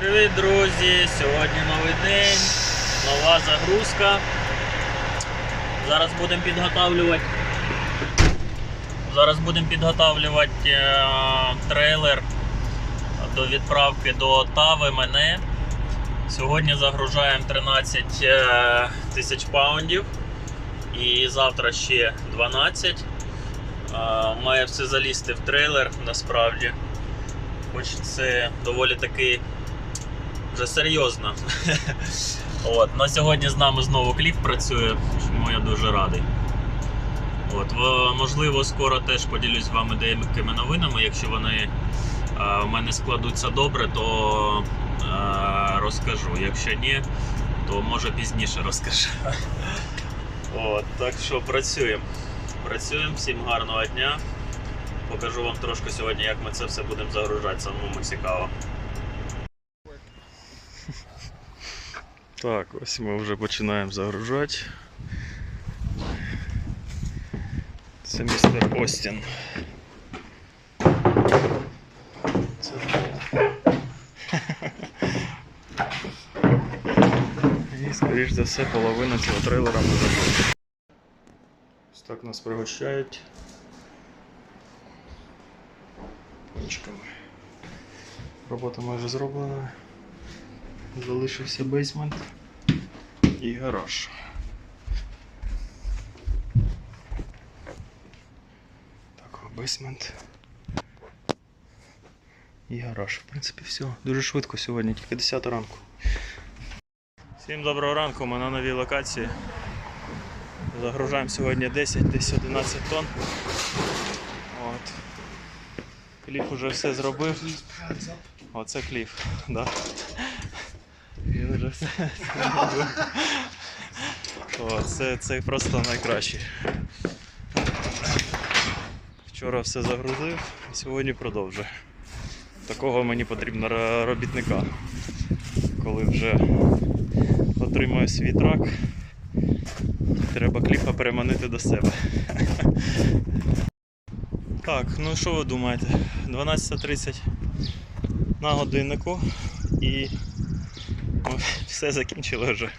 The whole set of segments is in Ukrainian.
Привіт, друзі! Сьогодні новий день, нова загрузка. Зараз будемо підготавлювати. Зараз будемо підготавлювати е, трейлер до відправки до Оттави мене. Сьогодні загружаємо 13 е, тисяч паундів і завтра ще 12. Е, Має все залізти в трейлер насправді. Хоч це доволі таки вже серйозно. От, на сьогодні з нами знову кліп працює, чому я дуже радий. От, можливо, скоро теж поділюсь з вами деякими новинами. Якщо вони е, в мене складуться добре, то е, розкажу. Якщо ні, то може пізніше розкажу. От, так що працюємо. Працюємо, всім гарного дня. Покажу вам трошки сьогодні, як ми це все будемо загружати, самому цікаво. Так, ось ми вже починаємо загружати. Це містер Остін. Це... І, скоріш за все, половина цього трейлера ми забули. Ось так нас пригощають. Пончиками. Робота майже зроблена. Залишився бейсмент і гараж. Так, бейсмент. І гараж. В принципі, все. Дуже швидко сьогодні, тільки 10 ранку. Всім доброго ранку, ми на новій локації. Загружаємо сьогодні 10, десь 11 тонн. От. Кліф уже все зробив. Оце кліф, да. Все. О, це, це просто найкраще. Вчора все загрузив, сьогодні продовжую. Такого мені потрібно робітника. Коли вже отримаю свій трак, треба кліпа переманити до себе. Так, ну що ви думаєте? 12.30 на годиннику і все закінчили вже.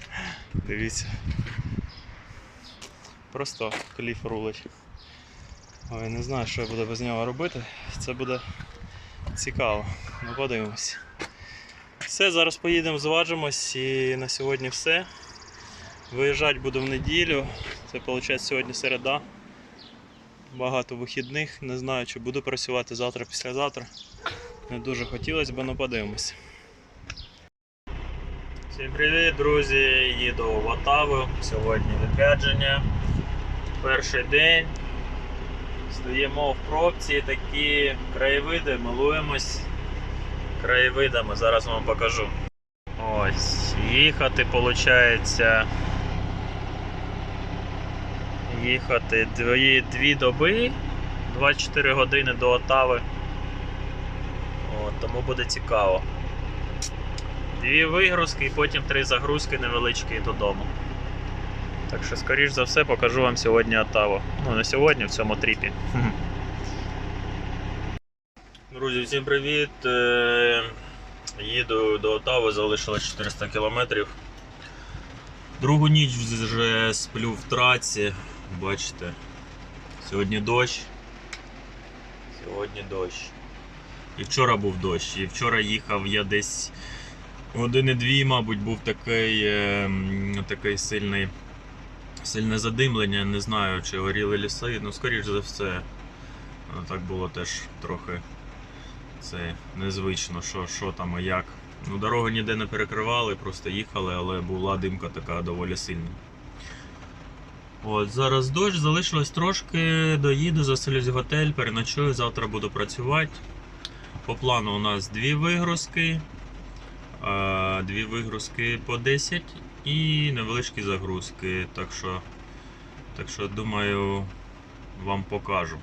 Дивіться. Просто кліф рулить. Ой, не знаю, що я буду без нього робити. Це буде цікаво. Ну подивимось. Все, зараз поїдемо, зважимось і на сьогодні все. Виїжджати буду в неділю. Це виходить сьогодні середа. Багато вихідних. Не знаю, чи буду працювати завтра, післязавтра. Не дуже хотілося б, але подивимось. Всім привіт, друзі! Їду в Отаву. Сьогодні відрядження. Перший день. Стоїмо в пробці, такі краєвиди, милуємось краєвидами. Зараз вам покажу. Ось, їхати виходить. Їхати дві, доби, 24 години до Отави. От, тому буде цікаво. Дві вигрузки і потім три загрузки невеличкі додому. Так що, скоріш за все, покажу вам сьогодні Оттаву. Ну, не сьогодні, в цьому тріпі. Друзі, всім привіт. Е, Їду до Оттави, залишилось 400 кілометрів. Другу ніч вже сплю в траці. Бачите. Сьогодні дощ. Сьогодні дощ. І вчора був дощ. І вчора їхав я десь години дві, мабуть, був такий, е, такий сильний, сильне задимлення. Не знаю, чи горіли ліси. Ну, скоріш за все, так було теж трохи це незвично, що, що там і як. Ну, дороги ніде не перекривали, просто їхали, але була димка така доволі сильна. От, зараз дощ, залишилось трошки, доїду, заселюсь в готель, переночую, завтра буду працювати. По плану у нас дві вигрузки, дві вигрузки по 10 і невеличкі загрузки. Так що, так що думаю, вам покажу.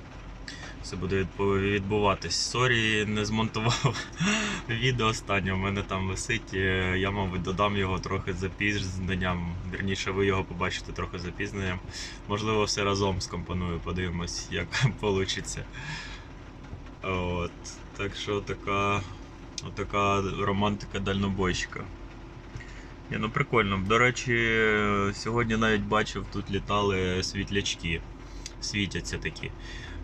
Все буде відбуватись. Сорі, не змонтував відео останнє. У мене там висить. е, Я, мабуть, додам його трохи запізненням. Вірніше, ви його побачите трохи запізненням. Можливо, все разом скомпоную, подивимось, як вийде. От. Так що така Отака романтика дальнобойщика. Ні, ну прикольно. До речі, сьогодні навіть бачив, тут літали світлячки. Світяться такі.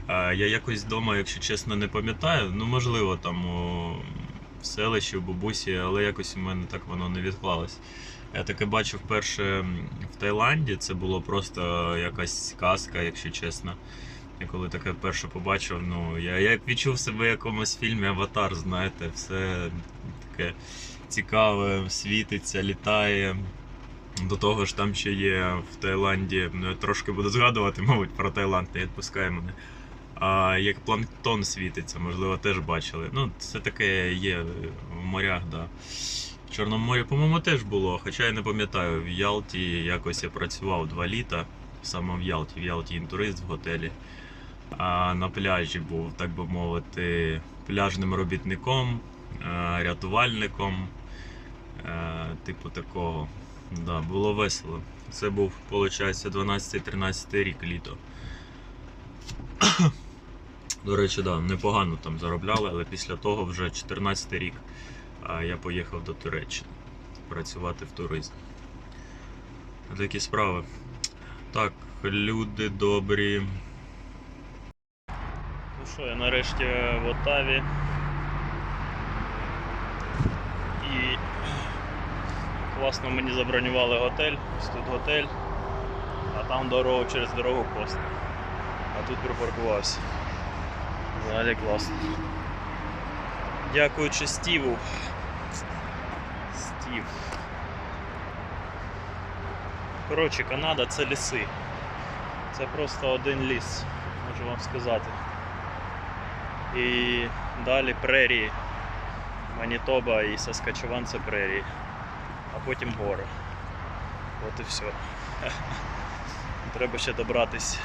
Я якось вдома, якщо чесно, не пам'ятаю. Ну, можливо, там у селищі, у бабусі, але якось у мене так воно не відклалось. Я таке бачив вперше в Таїланді. Це було просто якась казка, якщо чесно. Я коли таке вперше побачив, ну я як відчув себе в якомусь фільмі Аватар, знаєте, все таке цікаве, світиться, літає. До того ж, там ще є в Таїланді, ну я трошки буду згадувати, мабуть, про Таїланд, не відпускає мене. А як планктон світиться, можливо, теж бачили. Ну, це таке є в морях, да. В Чорному морі, по-моєму, теж було, хоча я не пам'ятаю, в Ялті якось я працював два літа, саме в Ялті, в Ялті інтурист в готелі. На пляжі був, так би мовити, пляжним робітником, е, рятувальником, е, типу такого. Да, було весело. Це був, виходить, 12-13 рік літо. До речі, да, непогано там заробляли, але після того вже 14 рік я поїхав до Туреччини працювати в туризмі. Такі справи. Так, люди добрі. Що, я нарешті в Отаві. І класно мені забронювали готель. Ось тут готель, а там дорогу через дорогу пост. А тут припаркувався. Взагалі класно. Дякуючи Стіву. Стів. Коротше, Канада це ліси. Це просто один ліс, можу вам сказати. І далі прерії. Манітоба і Саскачеван це прерії. А потім гори. От і все. Треба ще добратись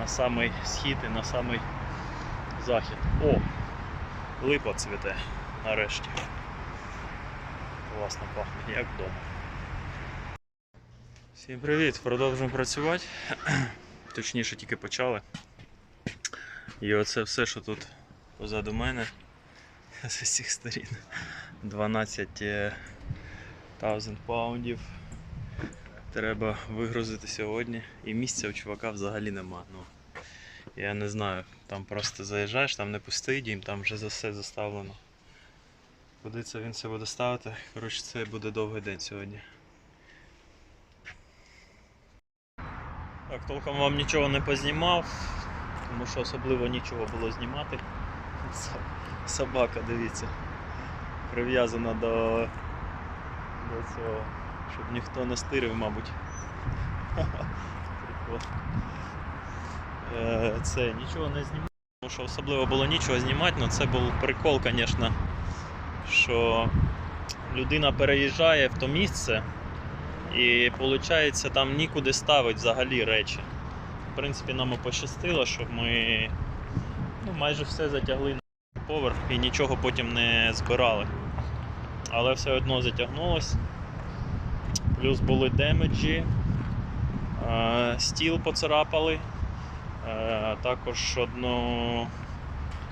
на самий схід і на самий захід. О! Липа цвіте нарешті. Класно пахне, як вдома. Всім привіт! Продовжуємо працювати. Точніше, тільки почали. І оце все, що тут позаду мене з усіх сторін. 12 тисяч паундів. Треба вигрузити сьогодні. І місця у чувака взагалі нема. Ну, я не знаю, там просто заїжджаєш, там не пустий дім, там вже за все заставлено. Куди це він це буде ставити? Коротше, це буде довгий день сьогодні. Так, толком вам нічого не познімав, тому що особливо нічого було знімати. Собака, дивіться, прив'язана до, до цього, щоб ніхто не стирив, мабуть. Е, Це нічого не знімав, тому що особливо було нічого знімати, але це був прикол, звісно, що людина переїжджає в то місце. І виходить, там нікуди ставить взагалі речі. В принципі, нам і пощастило, що ми ну, майже все затягли на поверх і нічого потім не збирали. Але все одно затягнулось. Плюс були демеджі, е, стіл поцарапали, е, також одну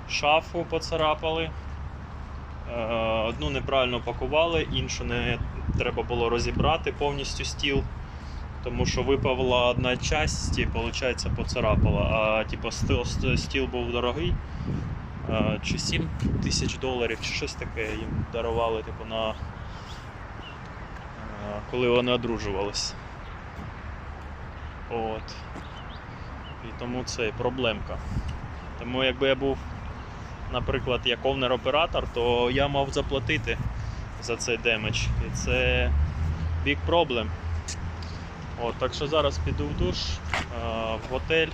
шафу поцарапали. Е, Одну неправильно пакували, іншу не треба було розібрати повністю стіл, тому що випала одна часть, виходить, поцарапала. А типу, стіл, стіл був дорогий. Чи 7 тисяч доларів, чи щось таке їм дарували, типу, на коли вони одружувались. От. І тому це проблемка. Тому якби я був наприклад, як овнер-оператор, то я мав заплатити за цей демедж. І це big problem. От, так що зараз піду в душ, е, в готель,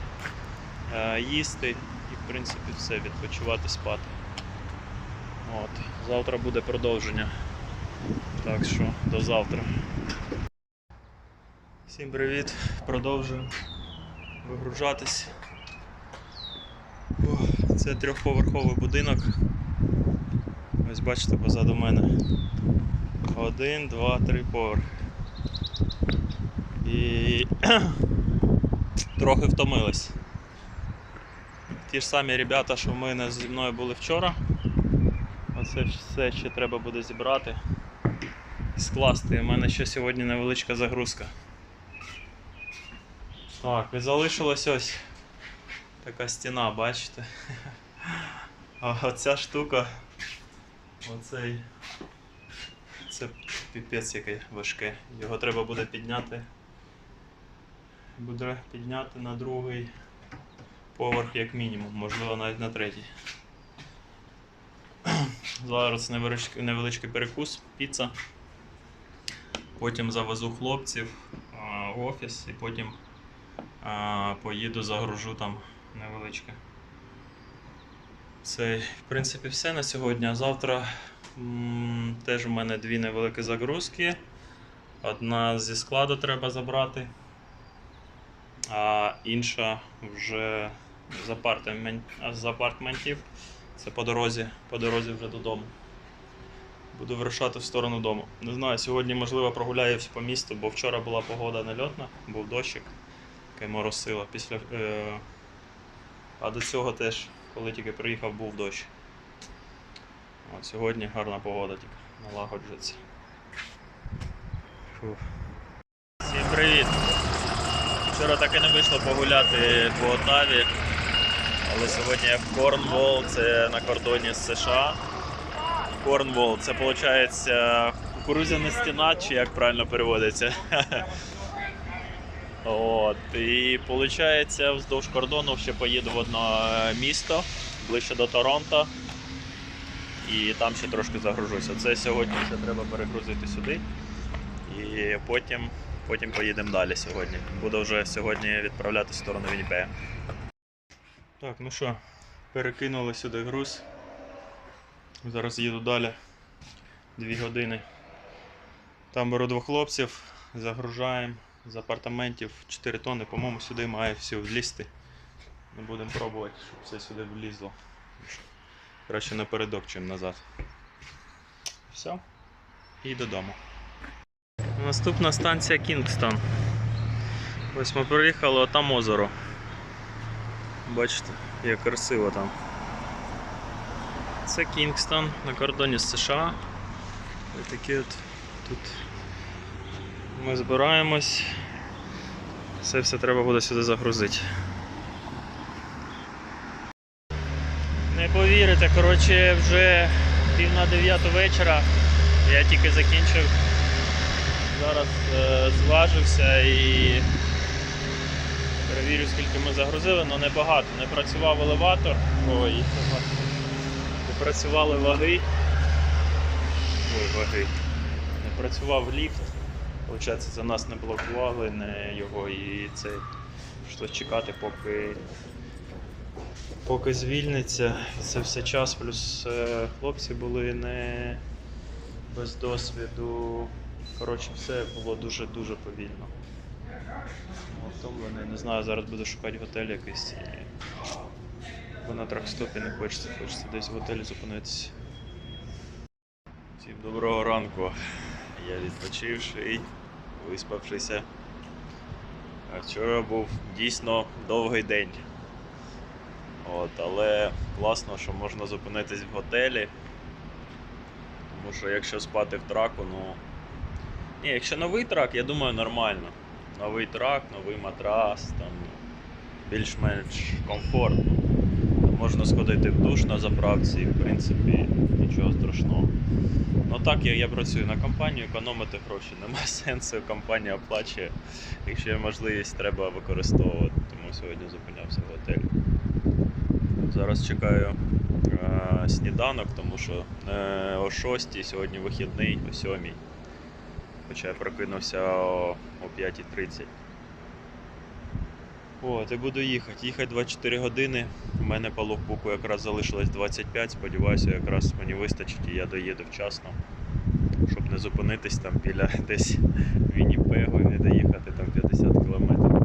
е, їсти і в принципі все, відпочивати, спати. От, завтра буде продовження. Так що до завтра. Всім привіт, продовжуємо вигружатись. Це трьохповерховий будинок. Ось бачите позаду мене. Один, два, три поверхи. Трохи втомились. Ті ж самі ребята, що в мене зі мною були вчора. Оце все ще треба буде зібрати і скласти. У мене ще сьогодні невеличка загрузка. Так, і залишилась ось така стіна, бачите? А оця штука, оцей. Це піпець яке важке. Його треба буде підняти. Буде підняти на другий поверх як мінімум, можливо навіть на третій. Зараз невеличкий, перекус, піца. Потім завезу хлопців в офіс і потім поїду загружу там невеличке. Це, в принципі, все на сьогодні. Завтра теж у мене дві невеликі загрузки. Одна зі складу треба забрати, а інша вже з, апартамент, з апартментів. Це по дорозі, по дорозі вже додому. Буду вирушати в сторону дому. Не знаю, сьогодні, можливо, прогуляюсь по місту, бо вчора була погода нельотна, був дощик, яке моросило. Після, е, а до цього теж, коли тільки приїхав, був дощ. От сьогодні гарна погода тільки налагоджується. Фух. Всім привіт! Вчора так і не вийшло погуляти по Отаві, але сьогодні я в Корнвол, це на кордоні з США. Корнвол, це виходить кукурудзяна стіна, чи як правильно переводиться. От, і виходить, вздовж кордону ще поїду в одне місто ближче до Торонто. І там ще трошки загружуся. Це сьогодні ще треба перегрузити сюди. І потім, потім поїдемо далі сьогодні. Буду вже сьогодні відправляти в сторону Вінніпея. Так, ну що, перекинули сюди груз. Зараз їду далі. Дві години. Там беру двох хлопців, загружаємо з апартаментів 4 тонни, по-моєму, сюди має все влізти. Ми будемо пробувати, щоб все сюди влізло. Краще напередок, чим назад. Все. І додому. Наступна станція Кінгстон. Ось ми приїхали, а там озеро. Бачите, як красиво там. Це Кінгстон на кордоні з США. Ось такі от тут ми збираємось. Це все треба буде сюди загрузити. Не повірите, коротше, вже пів на дев'яту вечора. Я тільки закінчив. Зараз е, зважився і перевірю, скільки ми загрузили, але небагато. Не працював елеватор. Ой, не працювали ваги. Ой, ваги. Не працював ліфт. Получається, за нас не блокували, не його і це що чекати, поки поки звільниться. Це все час, плюс е, хлопці були не без досвіду. Коротше, все було дуже-дуже повільно. Ну, Втомлений, не знаю, зараз буду шукати готель якийсь. Бо на тракстопі не хочеться, хочеться десь в готелі зупинитися. Всім доброго ранку. Я відпочивший, виспавшися. А Вчора був дійсно довгий день. От, але класно, що можна зупинитись в готелі. Тому що якщо спати в траку, ну. Ні, якщо новий трак, я думаю, нормально. Новий трак, новий матрас, там більш-менш комфортно. Можна сходити в душ на заправці, в принципі, нічого страшного. Ну так, я, я працюю на компанію, економити гроші немає сенсу, компанія оплачує. Якщо є можливість, треба використовувати, тому сьогодні зупинявся в готелі. Зараз чекаю е, сніданок, тому що е, о 6 сьогодні вихідний, о 7. Хоча я прокинувся о, о 5.30. От, і буду їхати. Їхати 24 години. У мене по логбуку якраз залишилось 25. Сподіваюся, якраз мені вистачить і я доїду вчасно. Щоб не зупинитись там біля десь Вінніпегу і не доїхати там 50 кілометрів.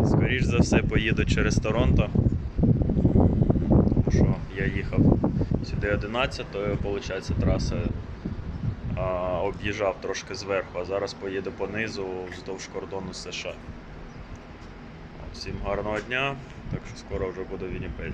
От, скоріш за все поїду через Торонто. Тому що я їхав сюди 11-ю, виходить, траса об'їжджав трошки зверху, а зараз поїду понизу вздовж кордону США. Всім гарного дня, так що скоро вже буду в Вінніпегі.